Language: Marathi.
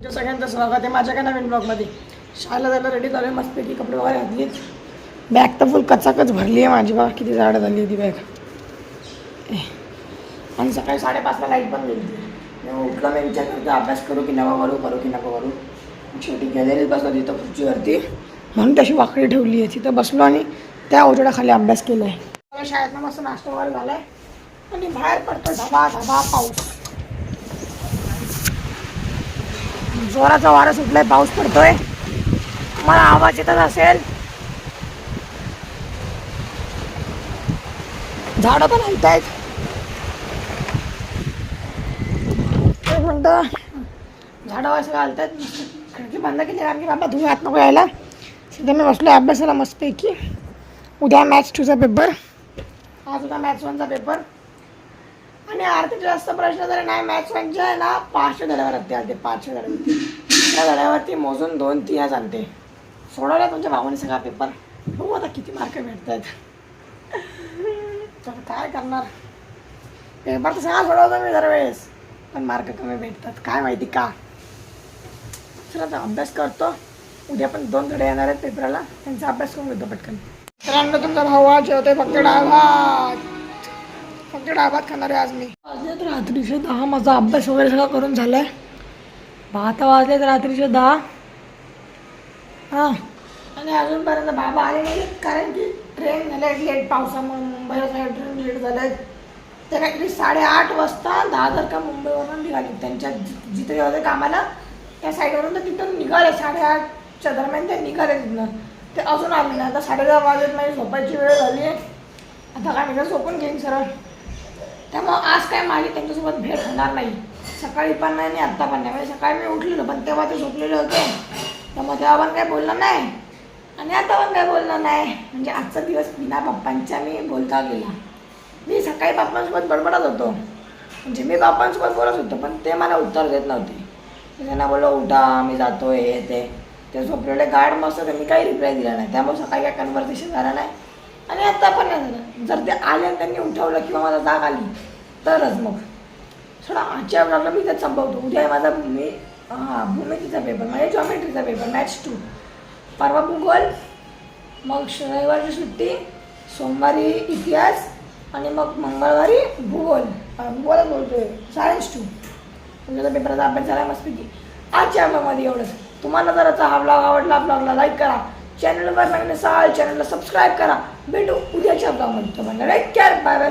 तुमच्या सगळ्यांचं स्वागत आहे माझ्या काय नवीन ब्लॉगमध्ये. शाळेला जायला रेडी झालं मस्तपैकी कपडे वगैरे घातलेत. बॅग तर फुल कचाकच भरली आहे माझी बाबा किती झाडं झाली होती बॅग आणि सकाळी साडेपाचला लाइट पण गेली होती. तेव्हा उठलं मी विचार करतो अभ्यास करू की नवा करू करू की नको करू. शेवटी गेलेलीच बसलो तिथं खुर्चीवरती म्हणून तशी वाकडी ठेवली आहे. तिथं बसलो आणि त्या ओझोड्याखाली अभ्यास केला आहे शाळेतनं मस्त नाश्ता वगैरे झाला आहे आणि बाहेर पडतो धबा धबा पाऊस. जोराचा वारा सुटलाय पाऊस पडतोय. मला आवाज येतच असेल. झाडं पण हलत आहेत. एक मिनटं. झाडं घालत आहेत खिडकी बंद केली कारण की बाबा तुम्ही आत नको यायला. सध्या मी बसलो अभ्यासाला मस्तपैकी. उद्या मॅथ्स टूचा पेपर आज उद्या मॅथ्स वनचा पेपर आणि आर्थिक जास्त प्रश्न जरी नाही मॅथ्स म्हणजे आहे ना पाचशे धड्यावरती आणते पाचशे धड्यावरती. त्या धड्यावरती मोजून दोन तीनच आणते सोडवल्या तुमच्या भावाने सगळा पेपर बघू आता किती मार्क भेटत आहेत तर काय करणार? पेपर तर सगळा सोडवतो मी दरवेळेस. पण मार्क कमी भेटतात. काय माहिती का? चला आता अभ्यास करतो. उद्या पण दोन धडे येणार आहेत पेपराला त्यांचा अभ्यास करून घेतो पटकन. मित्रांनो तुमचा भाऊ जेवते फक्त डाळ भात फक्त डाबात खाणार आहे आज मी. वाजलेत रात्रीचे दहा माझा अभ्यास वगैरे सगळं करून झालाय. भाता वाजलेत रात्रीचे दहा. हां. आणि अजूनपर्यंत बाबा आले नाही कारण की ट्रेन झाल्या लेट पावसामुळे मुंबईला सगळ्या ट्रेन लेट झाल्या आहेत. ते काहीतरी साडेआठ वाजता दहा का मुंबईवरून निघाली. त्यांच्या जिथे होते कामाला त्या साईडवरून तर तिथून निघाले. साडेआठच्या दरम्यान ते निघाले तिथनं. ते अजून आले नाही. आता साडेदहा वाजत माझी झोपायची वेळ झाली आहे आता काय मी झोपून घेईन सरळ. त्यामुळं आज काय माझी त्यांच्यासोबत भेट होणार नाही. सकाळी पण नाही आणि आत्ता पण नाही. म्हणजे सकाळी मी उठलेलो पण तेव्हा ते झोपलेले होते. त्यामुळे तेव्हा पण काही बोललं नाही. आणि आता पण काही बोललं नाही. म्हणजे आजचा दिवस बिना बाप्पांच्या मी बोलता गेला. मी सकाळी बाप्पांसोबत बडबडत होतो. म्हणजे मी बाप्पांसोबत बोलत होतो पण ते मला उत्तर देत नव्हते. मी त्यांना बोललो उठा मी जातो हे ते. ते झोपलेले गार्ड मस्त त्यांनी मी काही रिप्लाय दिला नाही. त्यामुळे सकाळी काय कन्व्हर्सेशन झालं नाही. आणि आत्ता पण नाही झालं जर ते आले आणि त्यांनी उठवलं किंवा मला जाग आली तरच मग. थोडा आजच्या ब्लॉगला मी त्यात संपवतो. उद्या आहे माझा भूमी हां भूमितीचा पेपर म्हणजे जॉमेट्रीचा पेपर मॅथ्स टू परवा भूगोल मग रविवारची सुट्टी सोमवारी इतिहास आणि मग मंगळवारी भूगोल. अं, भूगोलच बोलतोय. सायन्स टू तुमच्या पेपरचा अभ्यास झाला मस्तपैकी. आजच्या ब्लॉगमध्ये एवढंच. तुम्हाला जर आता हा ब्लॉग आवडला ब्लॉगला लाईक करा. चॅनलवर नवीन असाल चॅनलला सबस्क्राईब करा. भेटू उद्याच्या ब्लॉगमध्ये तुम्हाला लाईक केअर बाय बाय